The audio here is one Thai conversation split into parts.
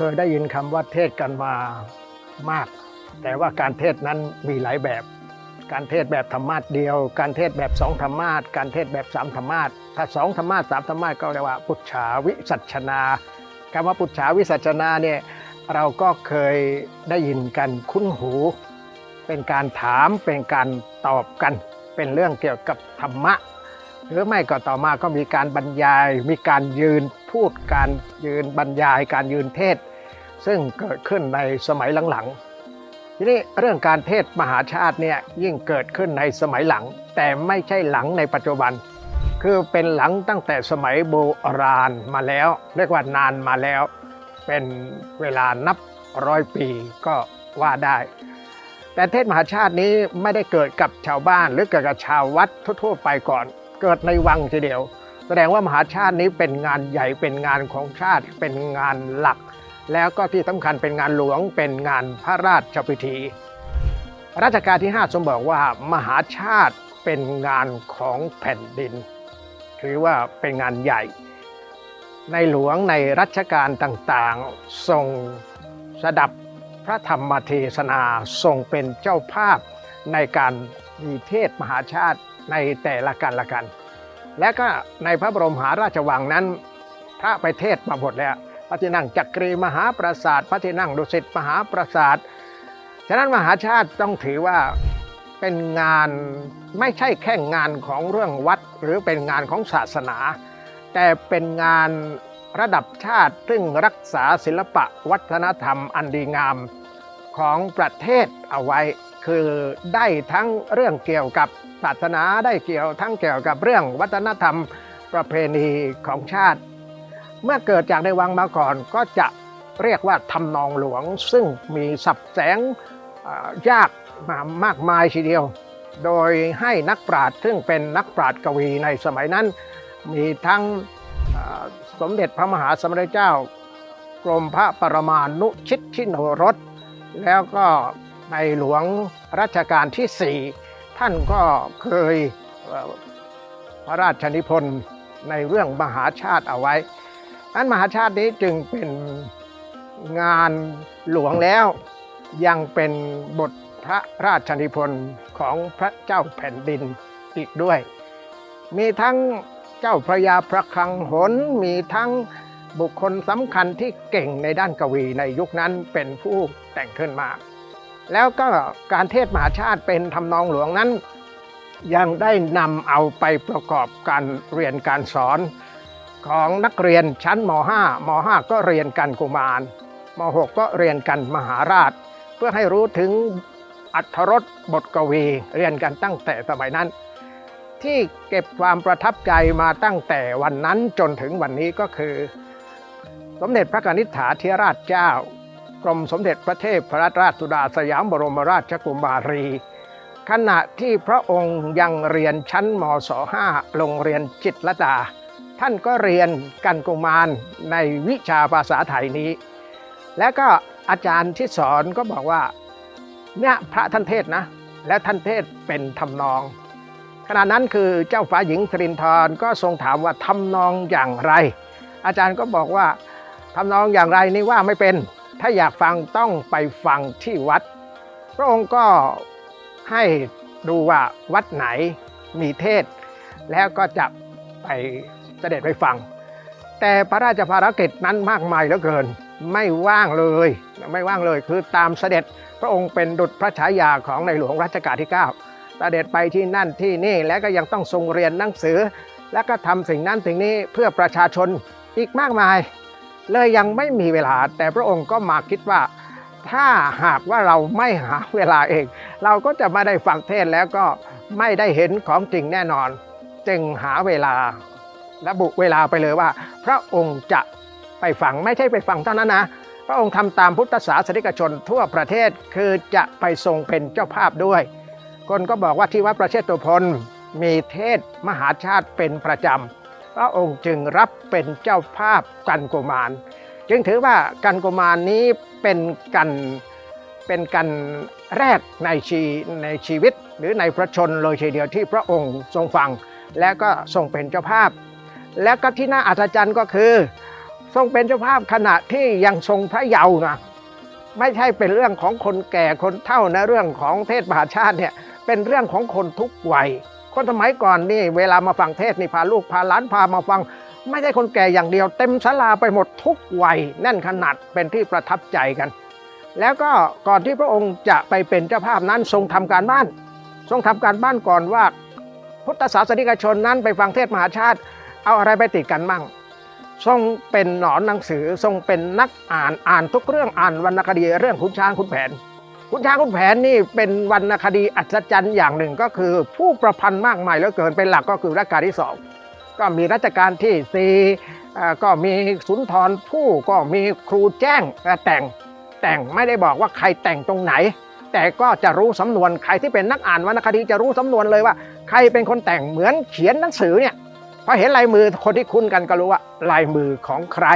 เคยได้ยินคำว่าเทศกันมามาก แต่ว่าการเทศนั้นมีหลายแบบ การเทศแบบธรรมาสเดียว การเทศแบบสองธรรมาสการเทศแบบสามธรรมาสถ้าสองธรรมาสสามธรรมาสก็เรียกว่าปุจฉาวิสัชนาคำว่าปุจฉาวิสัชนาเนี่ยเราก็เคยได้ยินกันคุ้นหู เป็นการถามเป็นการตอบกัน เป็นเรื่องเกี่ยวกับธรรมะ หรือไม่ก็ต่อมาก็มีการบรรยาย มีการยืนพูดการยืนบรรยายการยืนเทศ ซึ่งเกิดขึ้นในสมัยหลังๆ ทีนี้เรื่องการเทศมหาชาติเนี่ยยิ่งเกิดขึ้นในสมัยหลัง แต่ไม่ใช่หลังในปัจจุบัน คือเป็นหลังตั้งแต่สมัยโบราณมาแล้ว เรียกว่านานมาแล้ว เป็นเวลานับร้อยปีก็ว่าได้แต่เทศมหาชาตินี้ไม่ได้เกิดกับชาวบ้านหรือเกิดกับชาววัดทั่ว ๆ ไปก่อน เกิดในวังทีเดียว แสดงว่ามหาชาตินี้เป็นงานใหญ่เป็นงานของชาติเป็นงานหลัก แล้วก็ที่สำคัญเป็นงานหลวงเป็นงานพระราชพิธีรัชกาลที่ 5 ทรงบอกว่ามหาชาติเป็นงานของแผ่นดิน ถือว่าเป็นงานใหญ่ ในหลวงในรัชกาลต่างๆ ทรงสดับพระธรรมเทศนาทรงเป็นเจ้าภาพในการ มีเทศมหาชาติในแต่ละกันละกัน และก็ในพระบรมหาราชวังนั้นพระไปเทศมาหมดแล้ว พระที่นั่งจักรีมหาปราสาท พระที่นั่งดุสิตมหาปราสาท ฉะนั้นมหาชาติต้องถือว่าเป็นงานไม่ใช่แค่งานของเรื่องวัด หรือเป็นงานของศาสนา แต่เป็นงานระดับชาติซึ่งรักษาศิลปะวัฒนธรรมอันดีงามของประเทศเอาไว้ คือได้ทั้งเรื่องเกี่ยวกับศาสนาได้เกี่ยวทั้งเกี่ยวกับเรื่องวัฒนธรรมประเพณีของชาติ เมื่อเกิดจากในวังมาก่อนก็จะเรียกว่าทำนองหลวง ซึ่งมีสับแสงยากมามากมายทีเดียว โดยให้นักปราชญ์ซึ่งเป็นนักปราชญ์กวีในสมัยนั้น มีทั้งสมเด็จพระมหาสมเด็จเจ้ากรมพระปรมาณุชิตชินโนรสแล้วก็ ในหลวงรัชกาลที่ 4 ท่านก็เคยพระราชนิพนธ์ในเรื่องมหาชาติเอาไว้นั้นมหาชาตินี้จึงเป็นงานหลวงแล้วยังเป็นบทพระราชนิพนธ์ของพระเจ้าแผ่นดินอีกด้วย มีทั้งเจ้าพระยาพระคลังหน มีทั้งบุคคลสำคัญที่เก่งในด้านกวีในยุคนั้นเป็นผู้แต่งขึ้นมา แล้วก็การเทศมหาชาติเป็นทำนองหลวงนั้น ยังได้นำเอาไปประกอบการเรียนการสอนของนักเรียนชั้นม .5 ม .5 ก็เรียนกันกุมารม .6 ก็เรียนกันมหาราช เพื่อให้รู้ถึงอัธรสบทกวี เรียนกันตั้งแต่สมัยนั้น ที่เก็บความประทับใจมาตั้งแต่วันนั้นจนถึงวันนี้ก็คือ สมเด็จพระนิษฐาธิราชเจ้า กรมสมเด็จพระเทพพระราชสุดาสยามบรมราชกุมารี ขณะที่พระองค์ยังเรียนชั้นมศ .5 โรงเรียนจิตรดา ท่านก็เรียนกันกุมารในวิชาภาษาไทยนี้ แล้วก็อาจารย์ที่สอนก็บอกว่าเนี่ยพระท่านเทศนะ และท่านเทศเป็นทำนอง ขณะนั้นคือเจ้าฟ้าหญิงสรินทร์ก็ทรงถามว่าทำนองอย่างไร อาจารย์ก็บอกว่าทำนองอย่างไรนี่ว่าไม่เป็น ถ้าอยากฟังต้องไปฟังที่วัด พระองค์ก็ให้ดูว่าวัดไหนมีเทศ แล้วก็จะไปเสด็จไปฟัง แต่พระราชภารกิจนั้นมากมายเหลือเกิน ไม่ว่างเลยไม่ว่างเลยคือตามเสด็จพระองค์เป็นดุจพระฉายาของในหลวงรัชกาลที่ 9 เสด็จไปที่นั่นที่นี่แล้วก็ยังต้องทรงเรียนหนังสือ แล้วก็ทำสิ่งนั้นสิ่งนี้เพื่อประชาชนอีกมากมาย เลยยังไม่มีเวลา แต่พระองค์ก็มาคิดว่า ถ้าหากว่าเราไม่หาเวลาเอง เราก็จะไม่ได้ฟังเทศแล้วก็ไม่ได้เห็นของจริงแน่นอน จึงหาเวลาระบุเวลาไปเลยว่า พระองค์จะไปฟังไม่ใช่ไปฟังเท่านั้นนะพระองค์ทำตามพุทธศาสนิกชนทั่วประเทศคือจะไปทรงเป็นเจ้าภาพด้วย คนก็บอกว่าที่วัดประเชตุพนมีเทศมหาชาติเป็นประจำ ระองค์จึงรับเป็นเจ้าภาพกันกุมาร จึงถือว่ากันกุมารนี้เป็นกันเป็นกันแรกในชีในชีวิต หรือในพระชนเลยทีเดียวที่พระองค์ทรงฟัง และก็ทรงเป็นเจ้าภาพ และก็ที่น่าอัศจรรย์ก็คือ ทรงเป็นเจ้าภาพขณะที่ยังทรงพระเยาว์นะไม่ใช่เป็นเรื่องของคนแก่คนเฒ่านะเรื่องของเทศมหาชาติเนี่ยเป็นเรื่องของคนทุกวัย คนสมัยก่อนนี่เวลามาฟังเทศนี่พาลูกพาหลานพามาฟัง ไม่ใช่คนแก่อย่างเดียว เต็มศาลาไปหมดทุกวัยแน่นขนาดเป็นที่ประทับใจกัน แล้วก็ก่อนที่พระองค์จะไปเป็นเจ้าภาพนั้นทรงทำการบ้าน ทรงทำการบ้านก่อนว่า พุทธศาสนิกชนนั้นไปฟังเทศมหาชาติ เอาอะไรไปติดกันมั่งทรงเป็นหนอนหนังสือทรงเป็นนักอ่านอ่านทุกเรื่องอ่านวรรณคดีเรื่องขุนช้างขุนแผน ขุนช้างขุนแผนนี่เป็นวรรณคดีอัศจรรย์อย่างหนึ่งก็คือ ผู้ประพันธ์มากมายเหลือเกินเป็นหลักก็คือรัชกาลที่สองก็มีรัชกาลที่สี่ก็มีสุนทรภู่ก็มีครูแจ้งแต่งแต่งไม่ได้บอกว่าใครแต่งตรงไหน แต่ก็จะรู้สำนวนใครที่เป็นนักอ่านวรรณคดีจะรู้สำนวนเลยว่า ใครเป็นคนแต่งเหมือนเขียนหนังสือเนี่ยพอเห็นลายมือคนที่คุ้นกันก็รู้ว่าลายมือของใคร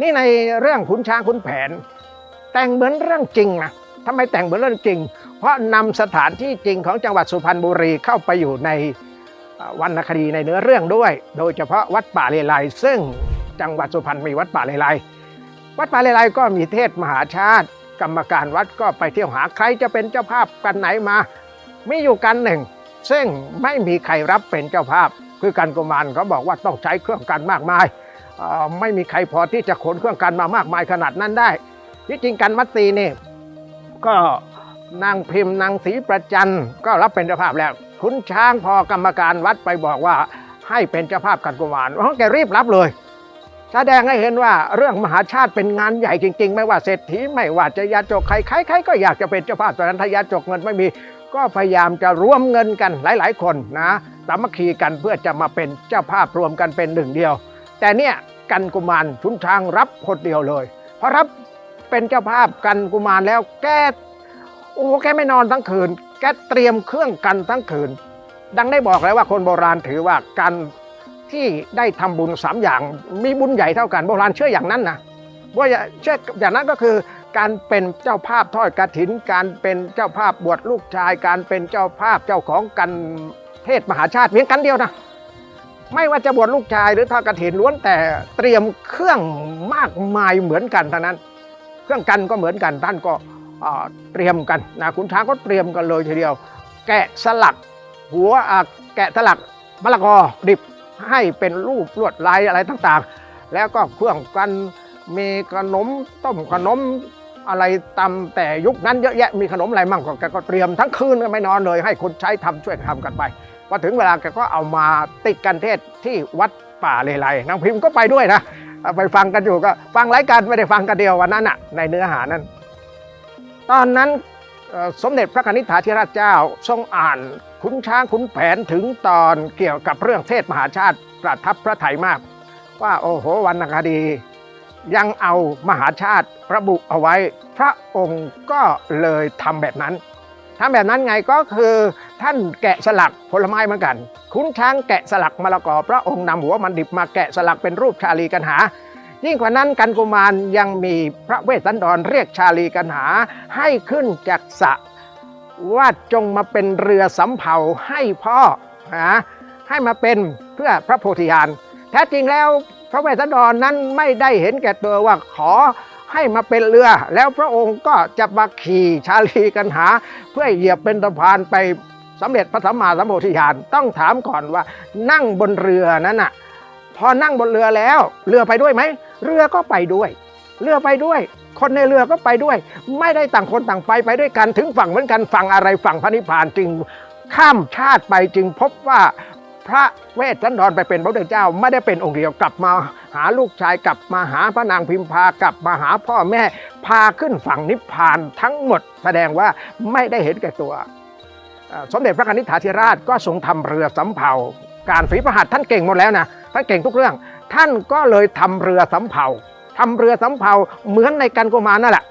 นี่ในเรื่องขุนช้างขุนแผน แต่งเหมือนเรื่องจริงนะ ทำไมแต่งเหมือนเรื่องจริง เพราะนำสถานที่จริงของจังหวัดสุพรรณบุรีเข้าไปอยู่ในวรรณคดีในเนื้อเรื่องด้วย โดยเฉพาะวัดป่าเลไลซึ่งจังหวัดสุพรรณมีวัดป่าเลไลวัดป่าเลไลก็มีเทศมหาชาติ กรรมการวัดก็ไปเที่ยวหาใครจะเป็นเจ้าภาพกันไหนมามีอยู่กันหนึ่ง ซึ่งไม่มีใครรับเป็นเจ้าภาพ คือกันกุมารเขาบอกว่าต้องใช้เครื่องกันมากมายไม่มีใครพอที่จะขนเครื่องกันมามากมายขนาดนั้นได้ที่จริงกันมัตตีนี่ ก็นางพิมพ์นางศรีประจันก็รับเป็นเจ้าภาพแล้ว คุณช้างพอกรรมการวัดไปบอกว่าให้เป็นเจ้าภาพกันกุมารเพราะแกรีบรับเลย แสดงให้เห็นว่าเรื่องมหาชาติเป็นงานใหญ่จริง ๆ ไม่ว่าเศรษฐีไม่ว่าจะยาจกใครใครก็อยากจะเป็นเจ้าภาพตอนนั้นถ้ายาจกเงินไม่มี ก็พยายามจะร่วมเงินกันหลาย ๆ คนนะสามัคคีกันเพื่อจะมาเป็นเจ้าภาพรวมกันเป็นหนึ่งเดียว แต่เนี่ยกันกุมารชุนช้างรับคนเดียวเลย เพอรับ เป็นเจ้าภาพกันกุมารแล้วแกโอ้แกไม่นอนทั้งคืน แกเตรียมเครื่องกันทั้งคืน ดังได้บอกแล้วว่าคนโบราณถือว่าการที่ได้ทำบุญสามอย่างมีบุญใหญ่เท่ากันโบราณเชื่ออย่างนั้นนะว่าเชื่ออย่างนั้นก็คือการเป็นเจ้าภาพทอดกระถิน การเป็นเจ้าภาพบวชลูกชาย การเป็นเจ้าภาพเจ้าของกันเทศมหาชาติเพียงกันเดียวนะไม่ว่าจะบวชลูกชายหรือทอดกระถินล้วนแต่เตรียมเครื่องมากมายเหมือนกันเท่านั้น เครื่องกันก็เหมือนกันท่านก็เตรียมกันนะคุณช้างก็เตรียมกันเลยทีเดียว แกะสลักหัวแกะสลักมะละกอดิบให้เป็นรูปลวดลายอะไรต่างๆ แล้วก็เครื่องกันมีขนมต้มขนมอะไรตำแต่ยุคนั้นเยอะแยะมีขนมอะไรมั่งก็แกก็เตรียมทั้งคืนไม่นอนเลย ให้คนใช้ทำช่วยทำกันไปพอถึงเวลาแกก็เอามาติดกันเทศที่วัดป่าเลไลนางพิมพ์ก็ไปด้วยนะ ไปฟังกันอยู่ก็ฟังหลายกันไม่ได้ฟังกันเดียววันนั้นน่ะในเนื้อหานั้น ตอนนั้นสมเด็จพระนิธิถาธิราชเจ้าทรงอ่านขุนช้างขุนแผนถึงตอนเกี่ยวกับเรื่องเทศมหาชาติประทับพระไถยมาก ว่าโอ้โหวรรณคดี ยังเอามหาชาติระบุเอาไว้ พระองค์ก็เลยทำแบบนั้น ทำแบบนั้นไงก็คือท่านแกะสลักผลไม้เหมือนกันขุนช้างแกะสลักมะละกอพระองค์นำหัวมันดิบมาแกะสลักเป็นรูปชาลีกันหา ยิ่งกว่านั้นกันกุมารยังมีพระเวสสันดรเรียกชาลีกันหา ให้ขึ้นจากสระว่าจงมาเป็นเรือสำเภาให้พ่อนะให้มาเป็นเพื่อพระโพธิญาณแท้จริงแล้วพระเวสสันดรนั้นไม่ได้เห็นแก่ตัวว่าขอ ให้มาเป็นเรือ แล้วพระองค์ก็จะมาขี่ชาลีกันหา เพื่อเหยียบเป็นสะพานไปสำเร็จพระสัมมาสัมโพธิญาณต้องถามก่อนว่า นั่งบนเรือนั้นน่ะพอนั่งบนเรือแล้ว เรือไปด้วยไหมเรือก็ไปด้วย เรือไปด้วย คนในเรือก็ไปด้วย ไม่ได้ต่างคนต่างไปไปด้วยกันถึงฝั่งเหมือนกันฝั่งอะไรฝั่งพระนิพพานจึงข้ามชาติไปจึงพบว่า พระเวสสันดรไปเป็นพระพุทธเจ้าไม่ได้เป็นองค์เดียวกลับมาหาลูกชายกลับมาหาพระนางพิมพากลับมาหาพ่อแม่ พาขึ้นฝั่งนิพพานทั้งหมด แสดงว่าไม่ได้เห็นแก่ตัว สมเด็จพระนิธิธิราชก็ทรงทำเรือสำเภาการฝีประหัตถ์ท่านเก่งหมดแล้วนะท่านเก่งทุกเรื่อง ท่านก็เลยทำเรือสำเภาทำเรือสำเภาเหมือนในกันกุมารนั่นแหละ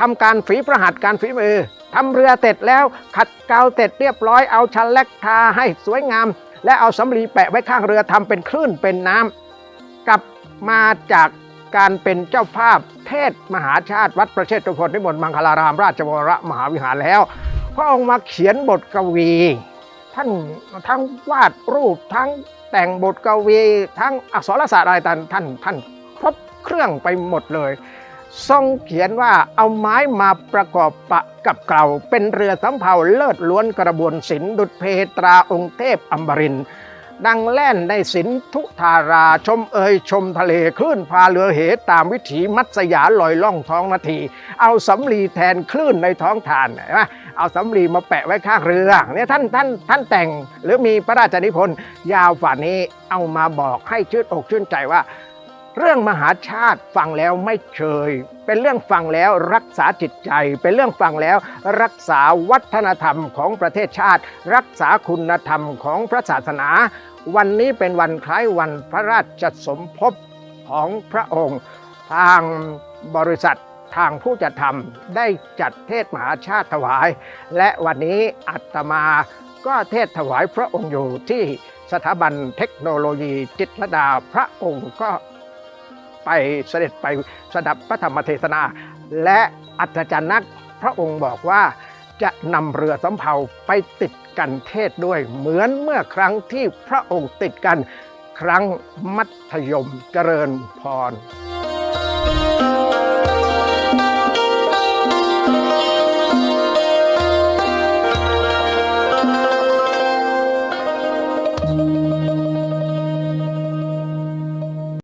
ทำการฝีประหัตถ์การฝีมือทำเรือเสร็จแล้วขัดเกลาเสร็จเรียบร้อยเอาชันแลกทาให้สวยงาม และเอาสำลีแปะไว้ข้างเรือทำเป็นคลื่นเป็นน้ำกลับมาจากการเป็นเจ้าภาพเทศมหาชาติวัดประเชษฐพลนิมนต์มังคลารามราชวรมหาวิหารแล้ว พระองค์มาเขียนบทกวี ท่านทั้งวาดรูปทั้งแต่งบทกวี ทั้งอักษรศาสตร์อะไรต่างท่านท่านครบเครื่องไปหมดเลย ทรงเขียนว่าเอาไม้มาประกอบปะ กับเกลาเป็นเรือสำเภาเลิศล้วนกระบวนศิลป์ดุจเพตราองค์เทพอมรินดังแล่นในศิลทุธาราชมเอยชมทะเลคลื่นพาเรือเหตามวิถีมัตสยาลอยล่องท้องนาที เอาสำลีแทนคลื่นในท้องทานเห็นไหมเอาสำลีมาแปะไว้ข้างเรือเนี่ยท่านท่านท่านแต่งหรือมีพระราชนิพนธ์ยาวฝ่านี้เอามาบอกให้ชื่นอกชื่นใจว่า เรื่องมหาชาติฟังแล้วไม่เชย เป็นเรื่องฟังแล้วรักษาจิตใจ เป็นเรื่องฟังแล้วรักษาวัฒนธรรมของประเทศชาติ รักษาคุณธรรมของพระศาสนา วันนี้เป็นวันคล้ายวันพระราชสมภพของพระองค์ ทางบริษัททางผู้จัดทำได้จัดเทศมหาชาติถวาย และวันนี้อาตมาก็เทศถวายพระองค์อยู่ที่สถาบันเทคโนโลยีจิตรดาพระองค์ก็ ไปเสด็จไปสดับพระธรรมเทศนา และอัศจรรย์นักพระองค์บอกว่าจะนำเรือสำเภาไปติดกันเทศด้วยเหมือนเมื่อครั้งที่พระองค์ติดกันครั้งมัธยมเจริญพร